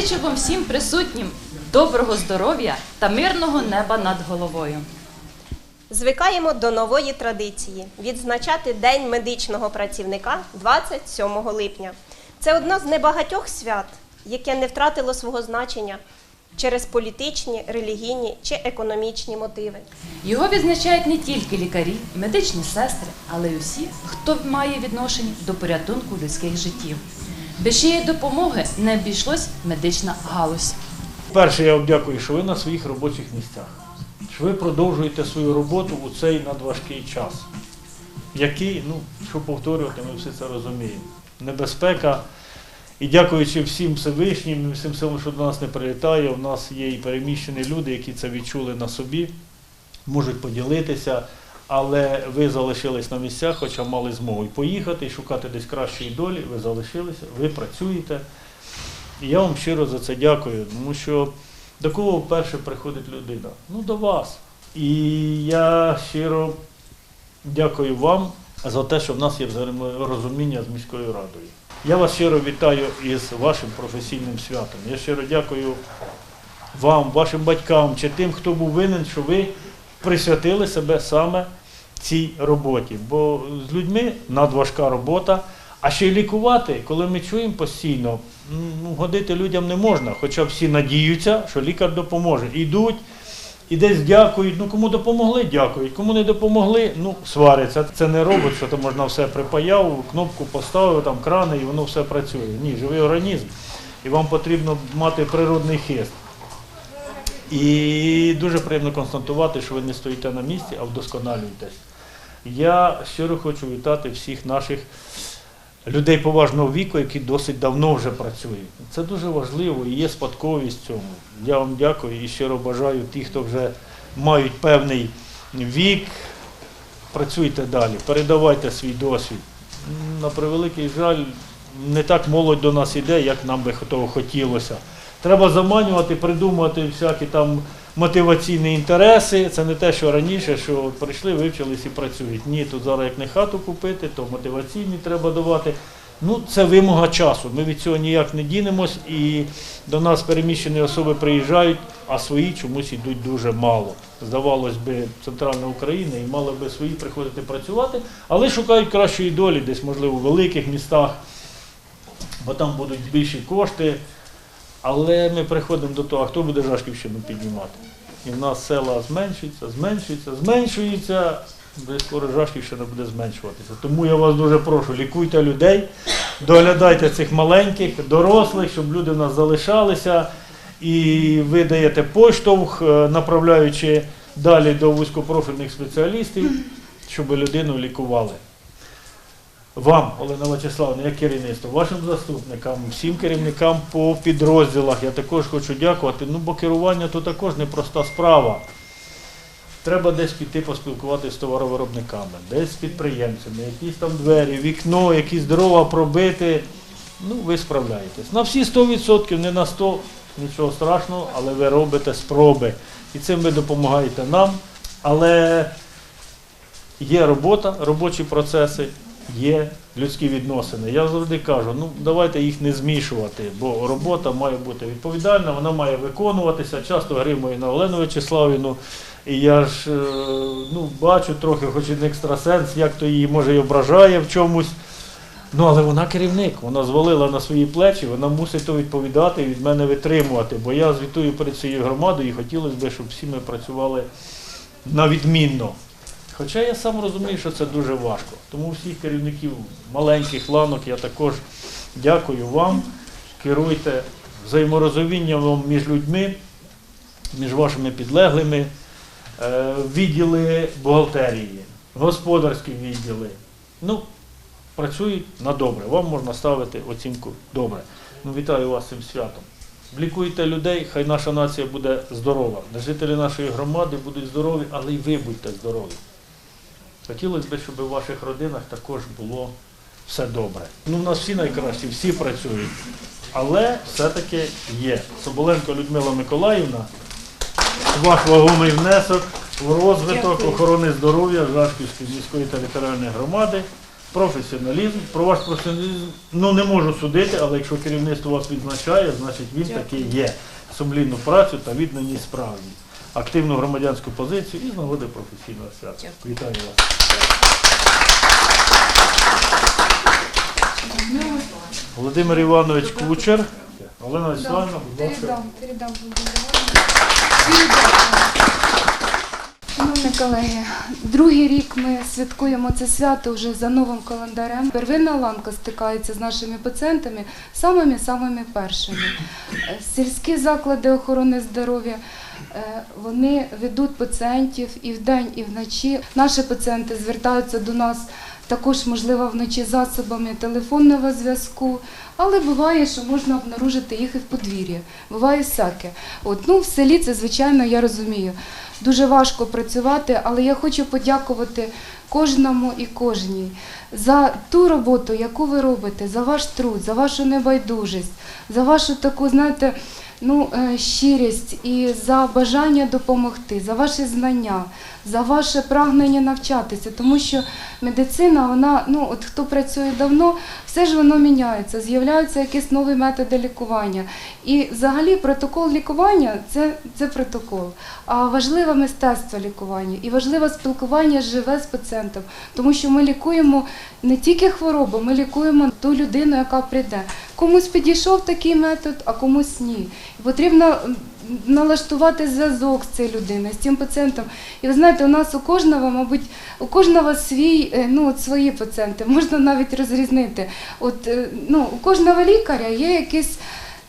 Зичу вам всім присутнім доброго здоров'я та мирного неба над головою. Звикаємо до нової традиції відзначати День медичного працівника 27 липня. Це одне з небагатьох свят, яке не втратило свого значення через політичні, релігійні чи економічні мотиви. Його відзначають не тільки лікарі, медичні сестри, але й усі, хто має відношення до порятунку людських життів. Без чиєї допомоги не обійшлось медична галузь. Перше, я вам дякую, що ви на своїх робочих місцях. Що ви продовжуєте свою роботу у цей надважкий час, який, ну, що повторювати, ми все це розуміємо. Небезпека. І дякуючи всім Всевишнім, всім силам, що до нас не прилітає, у нас є і переміщені люди, які це відчули на собі, можуть поділитися, але ви залишились на місцях, хоча мали змогу і поїхати, і шукати десь кращої долі, ви залишилися, ви працюєте. І я вам щиро за це дякую, тому що до кого вперше приходить людина? Ну, до вас. І я щиро дякую вам за те, що в нас є взаєморозуміння з міською радою. Я вас щиро вітаю із вашим професійним святом. Я щиро дякую вам, вашим батькам чи тим, хто був винен, що ви присвятили себе саме цій роботі. Бо з людьми надважка робота. А ще й лікувати, коли ми чуємо постійно, ну, годити людям не можна, хоча всі надіються, що лікар допоможе. Йдуть і десь дякують. Ну кому допомогли, дякують. Кому не допомогли, ну сваряться. Це не робот, що то можна все припаяв, кнопку поставив, там крани, і воно все працює. Ні, живий організм. І вам потрібно мати природний хист. І дуже приємно констатувати, що ви не стоїте на місці, а вдосконалюєтесь. Я щиро хочу вітати всіх наших людей поважного віку, які досить давно вже працюють. Це дуже важливо і є спадковість цьому. Я вам дякую і щиро бажаю ті, хто вже мають певний вік, працюйте далі, передавайте свій досвід. На превеликий жаль, не так молодь до нас іде, як нам би того хотілося. Треба заманювати, придумувати всякі там мотиваційні інтереси. Це не те, що раніше, що прийшли, вивчились і працюють. Ні, тут зараз як не хату купити, то мотиваційні треба давати. Ну, це вимога часу. Ми від цього ніяк не дінемось, і до нас переміщені особи приїжджають, а свої чомусь йдуть дуже мало. Здавалось би, центральна Україна і мали би свої приходити працювати, але шукають кращої долі, десь, можливо, в великих містах, бо там будуть більші кошти. Але ми приходимо до того, а хто буде Жашківщину піднімати? І в нас села зменшуються, зменшуються, зменшуються, де скоро Жашківщина буде зменшуватися. Тому я вас дуже прошу, лікуйте людей, доглядайте цих маленьких, дорослих, щоб люди в нас залишалися. І ви даєте поштовх, е, направляючи далі до вузькопрофільних спеціалістів, щоб людину лікували. Вам, Олена Вячеславовна, як керівництво, вашим заступникам, всім керівникам по підрозділах я також хочу дякувати. Ну, бо керування то також непроста справа. Треба десь піти поспілкуватися з товаровиробниками, десь з підприємцями, якісь там двері, вікно, якісь дрова пробити. Ну, ви справляєтесь. На всі 100%, не на 100%, нічого страшного, але ви робите спроби. І цим ви допомагаєте нам. Але є робота, робочі процеси, є людські відносини. Я завжди кажу, ну давайте їх не змішувати, бо робота має бути відповідальна, вона має виконуватися. Часто гримую на Олену Вячеславівну, і я ж е, ну, бачу трохи, хоч і не екстрасенс, як то її може і ображає в чомусь. Ну, але вона керівник, вона звалила на свої плечі, вона мусить то відповідати і від мене витримувати. Бо я звітую перед цією громадою і хотілося б, щоб всі ми працювали на відмінно. Хоча я сам розумію, що це дуже важко. Тому всіх керівників маленьких ланок я також дякую вам. Керуйте взаєморозумінням між людьми, між вашими підлеглими, е, відділи бухгалтерії, господарські відділи. Ну, працюють на добре. Вам можна ставити оцінку добре. Ну, вітаю вас цим святом. Лікуйте людей, хай наша нація буде здорова. Жителі нашої громади будуть здорові, але й ви будьте здорові. Хотілося б, щоб у ваших родинах також було все добре. Ну, в нас всі найкращі, всі працюють. Але все-таки є. Соболенко Людмила Миколаївна, ваш вагомий внесок в розвиток Дякую. охорони здоров'я Жашківської міської територіальної громади. професіоналізм. Про ваш професіоналізм ну, не можу судити, але якщо керівництво вас відзначає, значить він такий є. Сумлінну працю та відданість справі. Активну громадянську позицію і з нагоди професійного свята. Вітаю вас. Володимир Іванович Кучер. Олена Вячеславівна, будь ласка. Передам, передам. Шановні колеги, другий рік ми святкуємо це свято вже за новим календарем. Первинна ланка стикається з нашими пацієнтами самими-самими першими. Е, Сільські заклади охорони здоров'я е, вони ведуть пацієнтів і вдень, і вночі. Наші пацієнти звертаються до нас також, можливо, вночі засобами телефонного зв'язку, але буває, що можна обнаружити їх і в подвір'ї. Буває всяке. От, ну, в селі це, звичайно, я розумію. Дуже важко працювати, але я хочу подякувати кожному і кожній за ту роботу, яку ви робите, за ваш труд, за вашу небайдужість, за вашу таку, знаєте, ну, е, щирість і за бажання допомогти, за ваші знання, за ваше прагнення навчатися, тому що медицина, вона, ну, от хто працює давно, все ж воно міняється, з'являються якісь нові методи лікування. І взагалі протокол лікування це, це протокол. А важливе мистецтво лікування і важливе спілкування живе з пацієнтом, тому що ми лікуємо не тільки хворобу, ми лікуємо ту людину, яка прийде. Комусь підійшов такий метод, а комусь ні. І потрібно налаштувати зв'язок з цією людиною, з цим пацієнтом. І ви знаєте, у нас у кожного, мабуть, у кожного свій, е, ну, от свої пацієнти, можна навіть розрізнити. От, е, ну, у кожного лікаря є якийсь.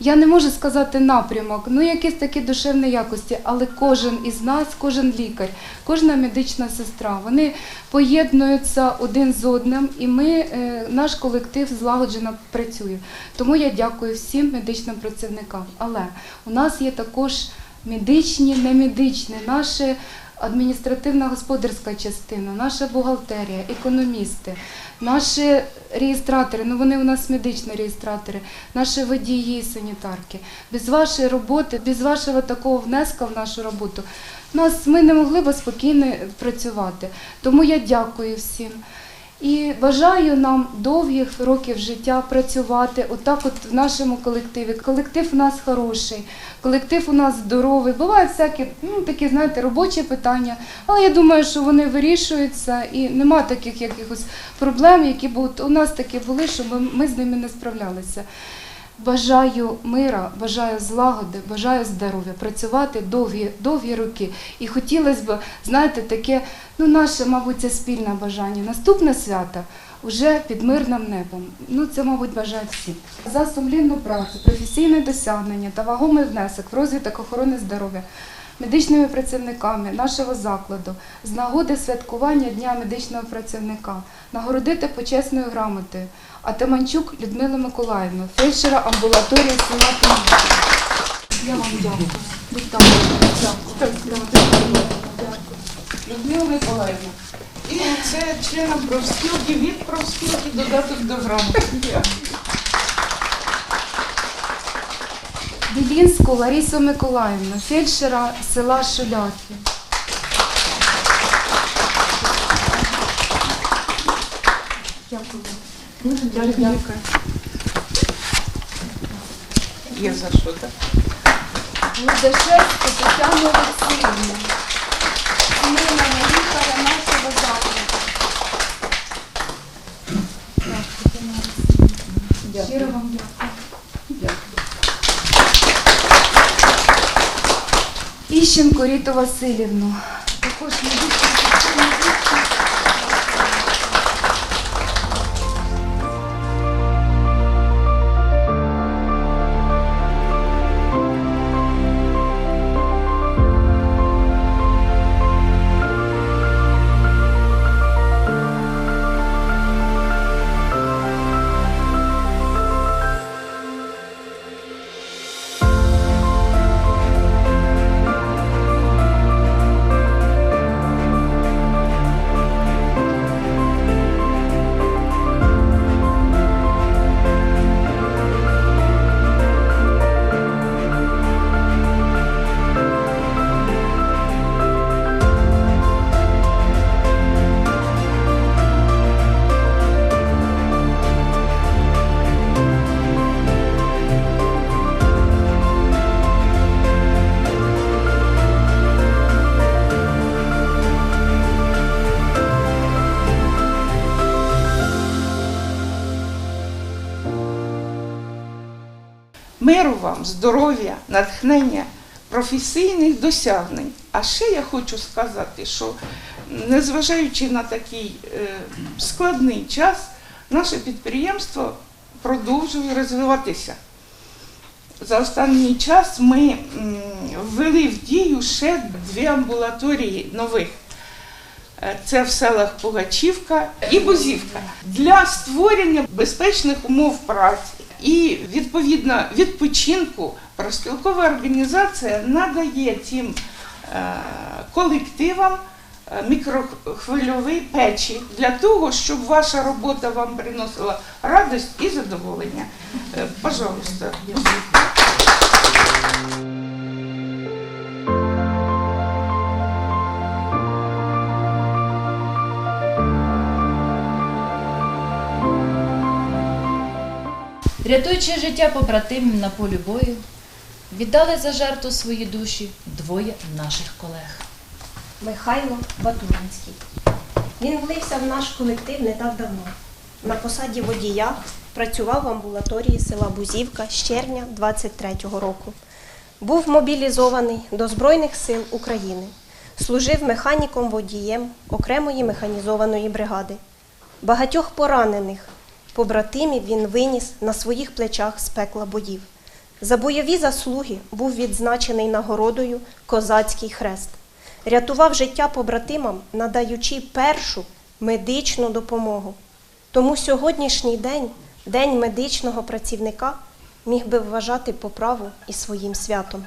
Я не можу сказати напрямок, ну якісь такі душевні якості, але кожен із нас, кожен лікар, кожна медична сестра, вони поєднуються один з одним, і ми, е, наш колектив злагоджено працює. Тому я дякую всім медичним працівникам. Але у нас є також медичні, немедичні, наші адміністративна господарська частина, наша бухгалтерія, економісти, наші реєстратори, ну вони у нас медичні реєстратори, наші водії, санітарки. Без вашої роботи, без вашого такого внеска в нашу роботу, нас ми не могли б спокійно працювати. Тому я дякую всім. І бажаю нам довгих років життя працювати отак, от в нашому колективі. Колектив у нас хороший, колектив у нас здоровий. Бувають всякі ну, такі, знаєте, робочі питання, але я думаю, що вони вирішуються і нема таких якихось проблем, які б у нас такі були, щоб ми, з ними не справлялися. Бажаю мира, бажаю злагоди, бажаю здоров'я, працювати довгі, довгі роки. І хотілося б, знаєте, таке, ну наше, мабуть, це спільне бажання. Наступне свято вже під мирним небом. Ну, це, мабуть, бажають всі. За сумлінну працю, професійне досягнення та вагомий внесок в розвиток охорони здоров'я медичними працівниками нашого закладу з нагоди святкування Дня медичного працівника нагородити почесною грамотою Атаманчук Людмилу Миколаївну, фельдшера амбулаторії села Я вам. Дякую. Дякую. Людмила Миколаївна. І це членом профспілки, від профспілки додаток до грамоти. Білінську Ларису Миколаївну, фельдшера села Шуляхи. Дякую. Дякую. Є за що так? Лудашевську Тетяну Олексіївну. Сімейного лікаря нашого закладу. Так, Тетяна Олексіївна. Щиро вам дякую. Іщенко Ріту Васильівну. Також медична вам, здоров'я, натхнення, професійних досягнень. А ще я хочу сказати, що незважаючи на такий е, складний час, наше підприємство продовжує розвиватися. За останній час ми ввели в дію ще дві амбулаторії нових. Е, Це в селах Пугачівка і Бузівка для створення безпечних умов праці і відповідно відпочинку профспілкова організація надає цим е, колективам е, мікрохвильові печі для того, щоб ваша робота вам приносила радість і задоволення. Е, Пожалуйста. Рятуючи життя побратимів на полі бою, віддали за жертву свої душі двоє наших колег. Михайло Батуринський. Він влився в наш колектив не так давно. На посаді водія працював в амбулаторії села Бузівка з червня 23-го року. Був мобілізований до Збройних сил України. Служив механіком-водієм окремої механізованої бригади. Багатьох поранених побратимів він виніс на своїх плечах з пекла боїв. За бойові заслуги був відзначений нагородою Козацький хрест. Рятував життя побратимам, надаючи першу медичну допомогу. Тому сьогоднішній день, День медичного працівника, міг би вважати по праву і своїм святом.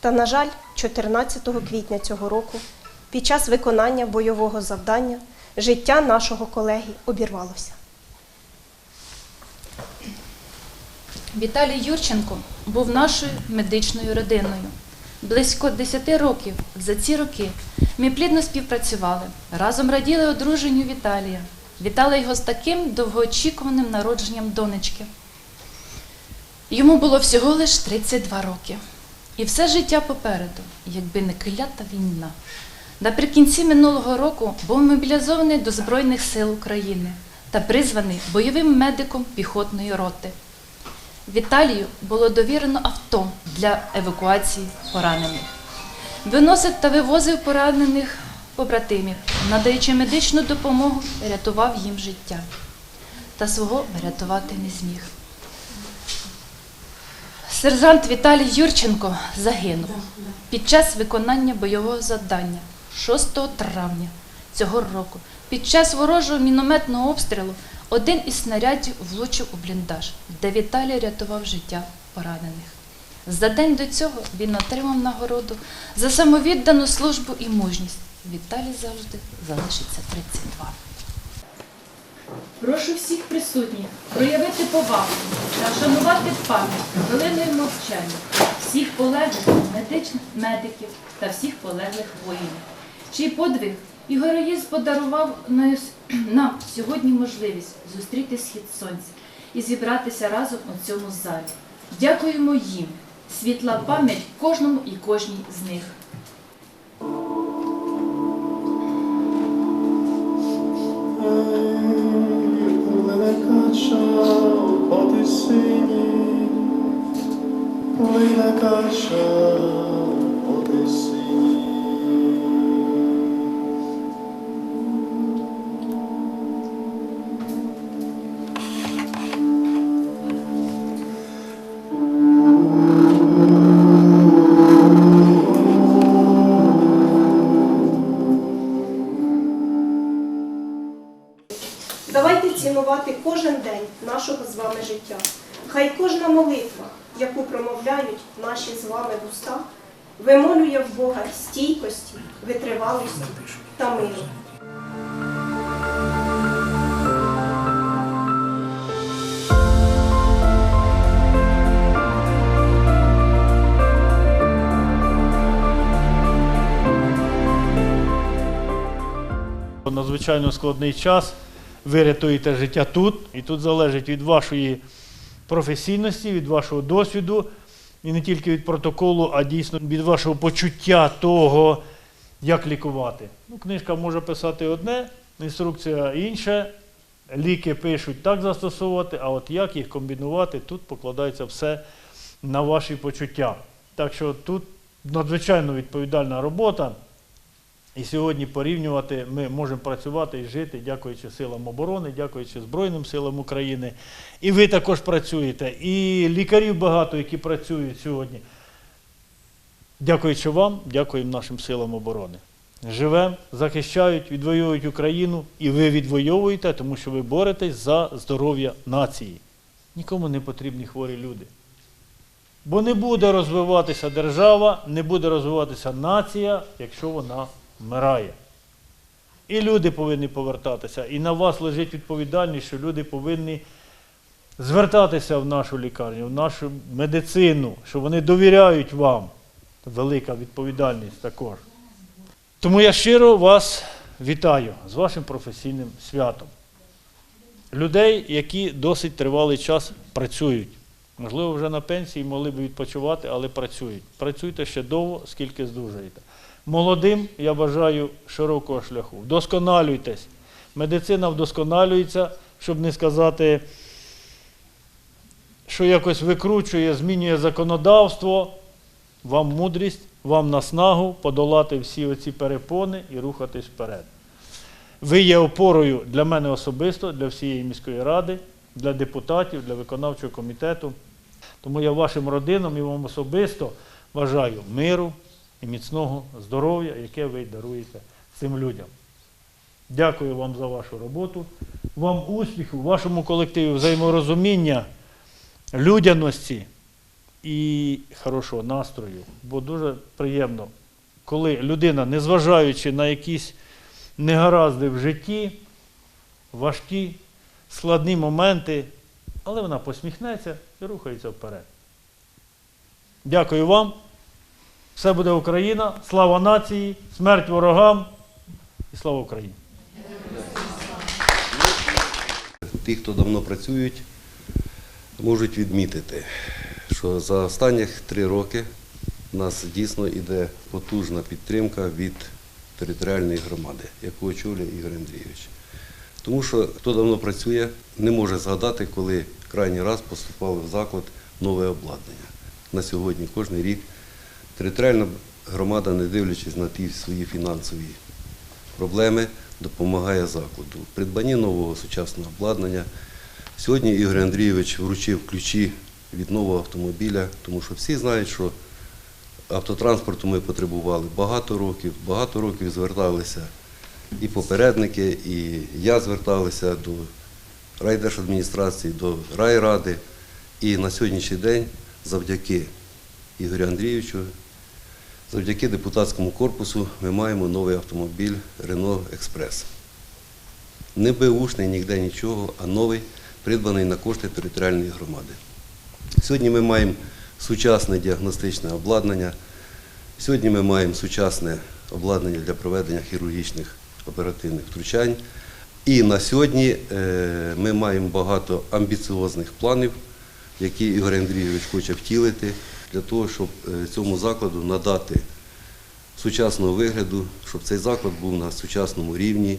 Та, на жаль, 14 квітня цього року, під час виконання бойового завдання, життя нашого колеги обірвалося. Віталій Юрченко був нашою медичною родиною. Близько 10 років за ці роки ми плідно співпрацювали, разом раділи одруженню Віталія, вітали його з таким довгоочікуваним народженням донечки. Йому було всього лиш 32 роки. І все життя попереду, якби не клята війна. Наприкінці минулого року був мобілізований до Збройних сил України та призваний бойовим медиком піхотної роти. Віталію було довірено авто для евакуації поранених. Виносив та вивозив поранених побратимів, надаючи медичну допомогу, рятував їм життя. Та свого врятувати не зміг. Сержант Віталій Юрченко загинув під час виконання бойового завдання 6 травня цього року. Під час ворожого мінометного обстрілу один із снарядів влучив у бліндаж, де Віталій рятував життя поранених. За день до цього він отримав нагороду за самовіддану службу і мужність. Віталій завжди залишиться 32. Прошу всіх присутніх проявити повагу та вшанувати пам'ять хвилиною мовчання всіх полеглих медичних медиків та всіх полеглих воїнів, чий подвиг і героїзм подарував нам сьогодні можливість зустріти схід сонця і зібратися разом у цьому залі. Дякуємо їм. Світла пам'ять кожному і кожній з них. Пливе кача Надзвичайно складний час. Ви рятуєте життя тут, і тут залежить від вашої професійності, від вашого досвіду, і не тільки від протоколу, а дійсно від вашого почуття того, як лікувати. Ну, книжка може писати одне, інструкція інше. Ліки пишуть так застосовувати, а от як їх комбінувати, тут покладається все на ваші почуття. Так що тут надзвичайно відповідальна робота. І сьогодні порівнювати ми можемо працювати і жити, дякуючи силам оборони, дякуючи Збройним силам України. І ви також працюєте, і лікарів багато, які працюють сьогодні. Дякуючи вам, дякуємо нашим силам оборони. Живемо, захищають, відвоюють Україну, і ви відвоюєте, тому що ви боретесь за здоров'я нації. Нікому не потрібні хворі люди. Бо не буде розвиватися держава, не буде розвиватися нація, якщо вона вмирає. І люди повинні повертатися. І на вас лежить відповідальність, що люди повинні звертатися в нашу лікарню, в нашу медицину, що вони довіряють вам. Велика відповідальність також. Тому я щиро вас вітаю з вашим професійним святом. Людей, які досить тривалий час працюють. Можливо, вже на пенсії могли б відпочивати, але працюють. Працюйте ще довго, скільки здужаєте. Молодим я бажаю широкого шляху. Вдосконалюйтесь. Медицина вдосконалюється, щоб не сказати, що якось викручує, змінює законодавство. Вам мудрість, вам наснагу подолати всі оці перепони і рухатись вперед. Ви є опорою для мене особисто, для всієї міської ради, для депутатів, для виконавчого комітету. Тому я вашим родинам і вам особисто бажаю миру і міцного здоров'я, яке ви даруєте цим людям. Дякую вам за вашу роботу, вам успіху, вашому колективі, взаєморозуміння, людяності і хорошого настрою. Бо дуже приємно, коли людина, незважаючи на якісь негаразди в житті, важкі, складні моменти, але вона посміхнеться і рухається вперед. Дякую вам. Все буде Україна, слава нації, смерть ворогам і слава Україні! Ті, хто давно працюють, можуть відмітити, що за останніх три роки у нас дійсно йде потужна підтримка від територіальної громади, яку очолює Ігор Андрійович. Тому що хто давно працює, не може згадати, коли крайній раз поступало в заклад нове обладнання. На сьогодні кожен рік територіальна громада, не дивлячись на ті свої фінансові проблеми, допомагає закладу. В придбанні нового сучасного обладнання. Сьогодні Ігор Андрійович вручив ключі від нового автомобіля, тому що всі знають, що автотранспорту ми потребували багато років, багато років зверталися і попередники, і я зверталися до райдержадміністрації, до райради. І на сьогоднішній день завдяки Ігорю Андрійовичу Завдяки депутатському корпусу ми маємо новий автомобіль Renault Експрес. Не беушний ніде нічого, а новий, придбаний на кошти територіальної громади. Сьогодні ми маємо сучасне діагностичне обладнання. Сьогодні ми маємо сучасне обладнання для проведення хірургічних оперативних втручань. І на сьогодні е, ми маємо багато амбіціозних планів, які Ігор Андрійович хоче втілити для того, щоб е, цьому закладу надати сучасного вигляду, щоб цей заклад був на сучасному рівні,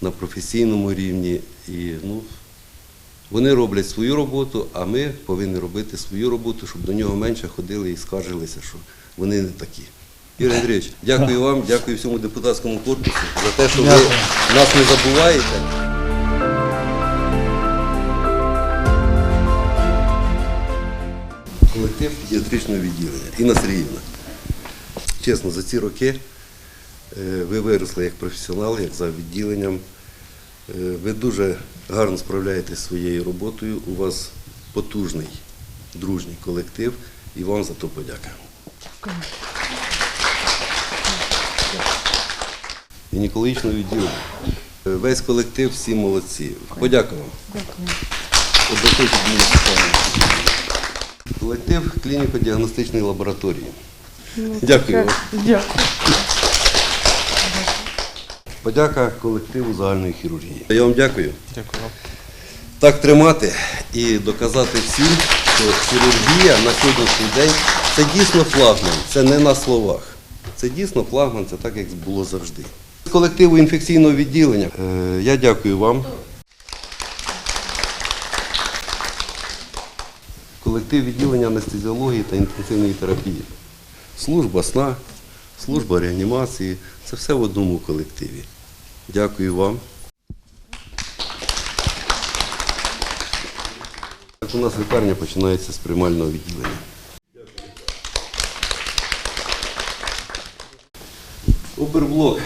на професійному рівні. І ну, вони роблять свою роботу, а ми повинні робити свою роботу, щоб до нього менше ходили і скаржилися, що вони не такі. Юрій Андрійович, дякую вам, дякую всьому депутатському корпусу за те, що ви нас не забуваєте. Колектив педіатричного відділення. Інна Сергіївна, чесно, за ці роки е, ви виросли як професіонал, як за відділенням. Е, Ви дуже гарно справляєтесь своєю роботою. У вас потужний, дружній колектив, і вам за то подяка. Гінекологічного відділення. Е, Весь колектив, всі молодці. Подяка вам. Дякую. Колектив клініко-діагностичної лабораторії. Дякую вам. Дякую. Подяка колективу загальної хірургії. Я вам дякую. Дякую. вам. Так тримати і доказати всім, що хірургія на сьогоднішній день це дійсно флагман, це не на словах. Це дійсно флагман, це так, як було завжди. З колективу інфекційного відділення е, я дякую вам. Колектив відділення анестезіології та інтенсивної терапії. Служба сна, служба реанімації це все в одному колективі. Дякую вам. Так у нас лікарня починається з приймального відділення. Оперблок.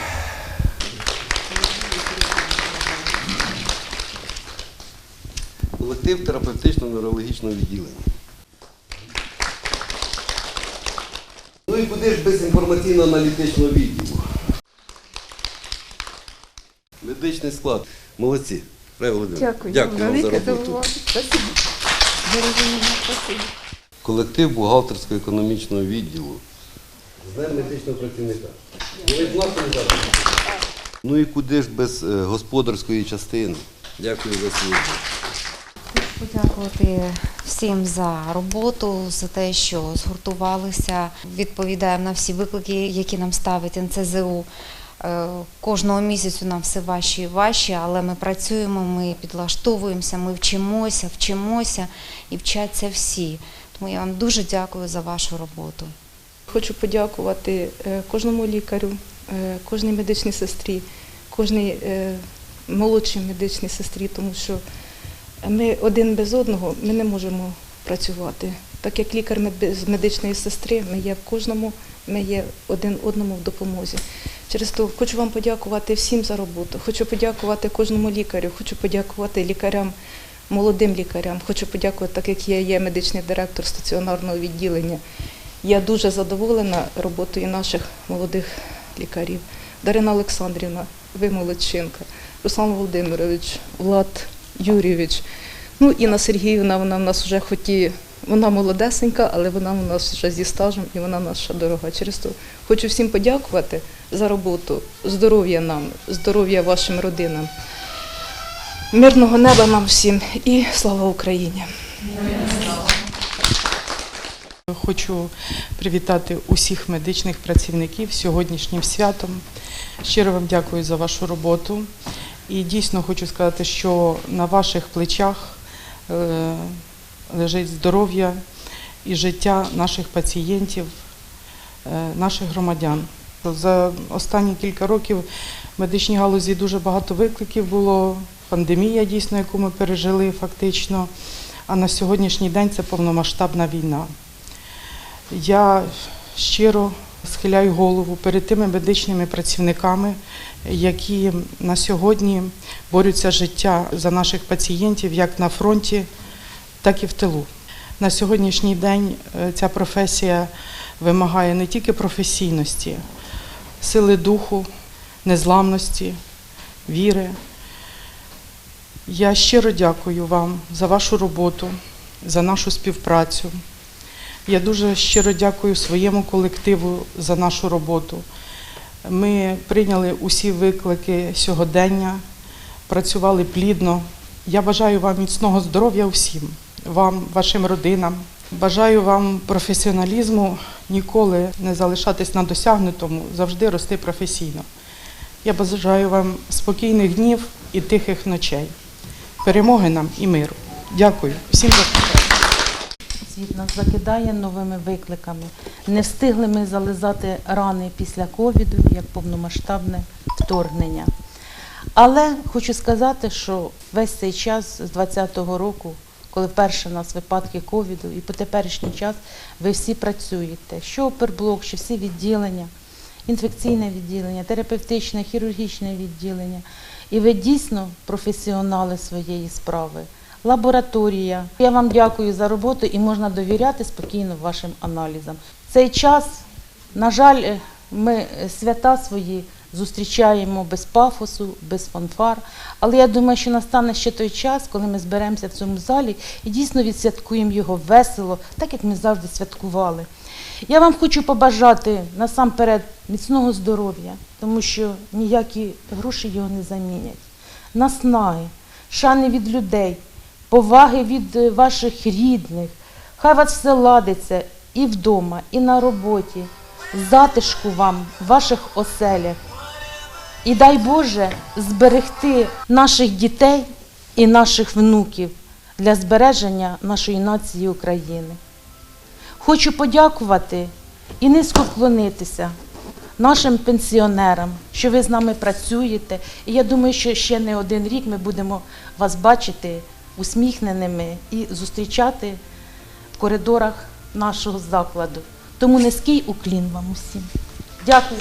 Колектив терапевтично-неврологічного відділення. Ну і куди ж без інформаційно-аналітичного відділу? Медичний склад. Молодці. Володимир. Дякую вам за роботу. Колектив бухгалтерсько-економічного відділу. З Днем медичного працівника. Ну. Ну і куди ж без е, господарської частини? Дякую за службу. Подякувати всім за роботу, за те, що згуртувалися, відповідаємо на всі виклики, які нам ставить НЦЗУ. Е, Кожного місяцю нам все важче і важче, але ми працюємо, ми підлаштовуємося, ми вчимося, вчимося і вчаться всі. Тому я вам дуже дякую за вашу роботу. Хочу подякувати е, кожному лікарю, е, кожній медичній сестрі, кожній молодшій медичній сестрі, тому що ми один без одного ми не можемо працювати. Так як лікар без медичної сестри, ми є в кожному, ми є один одному в допомозі. Через то хочу вам подякувати всім за роботу. Хочу подякувати кожному лікарю, хочу подякувати лікарям, молодим лікарям. Хочу подякувати, так як я є медичний директор стаціонарного відділення. Я дуже задоволена роботою наших молодих лікарів. Дарина Олександрівна, ви молодчинка, Руслан Володимирович, Влад Юрійович. Ну, Інна Сергіївна, вона в нас вже хоті, вона молодесенька, але вона у нас вже зі стажем і вона наша дорога. Через то хочу всім подякувати за роботу, здоров'я нам, здоров'я вашим родинам, мирного неба нам всім і слава Україні! Хочу привітати усіх медичних працівників сьогоднішнім святом. Щиро вам дякую за вашу роботу. І дійсно хочу сказати, що на ваших плечах е, лежить здоров'я і життя наших пацієнтів, е, наших громадян. За останні кілька років в медичній галузі дуже багато викликів було. Пандемія, дійсно, яку ми пережили фактично. А на сьогоднішній день це повномасштабна війна. Я щиро схиляю голову перед тими медичними працівниками, які на сьогодні борються життя за наших пацієнтів як на фронті, так і в тилу. На сьогоднішній день е, ця професія вимагає не тільки професійності, сили духу, незламності, віри. Я щиро дякую вам за вашу роботу, за нашу співпрацю. Я дуже щиро дякую своєму колективу за нашу роботу. Ми прийняли усі виклики сьогодення, працювали плідно. Я бажаю вам міцного здоров'я усім, вам, вашим родинам. Бажаю вам професіоналізму, ніколи не залишатись на досягнутому, завжди рости професійно. Я бажаю вам спокійних днів і тихих ночей, перемоги нам і миру. Дякую всім за. Світ нас закидає новими викликами. Не встигли ми зализати рани після ковіду, як повномасштабне вторгнення. Але хочу сказати, що весь цей час з 2020 року, коли вперше у нас випадки ковіду, і по теперішній час ви всі працюєте. Що оперблок, що всі відділення, інфекційне відділення, терапевтичне, хірургічне відділення. І ви дійсно професіонали своєї справи лабораторія. Я вам дякую за роботу і можна довіряти спокійно вашим аналізам. Цей час, на жаль, е, ми е, свята свої зустрічаємо без пафосу, без фанфар. Але я думаю, що настане ще той час, коли ми зберемося в цьому залі і дійсно відсвяткуємо його весело, так як ми завжди святкували. Я вам хочу побажати насамперед міцного здоров'я, тому що ніякі гроші його не замінять. Наснаги, шани від людей, поваги від е, ваших рідних. Хай вас все ладиться і вдома, і на роботі, затишку вам, в ваших оселях. І дай Боже зберегти наших дітей і наших внуків для збереження нашої нації України. Хочу подякувати і низько вклонитися нашим пенсіонерам, що ви з нами працюєте. І я думаю, що ще не один рік ми будемо вас бачити усміхненими і зустрічати в коридорах нашого закладу. Тому низький уклін вам усім. Дякую.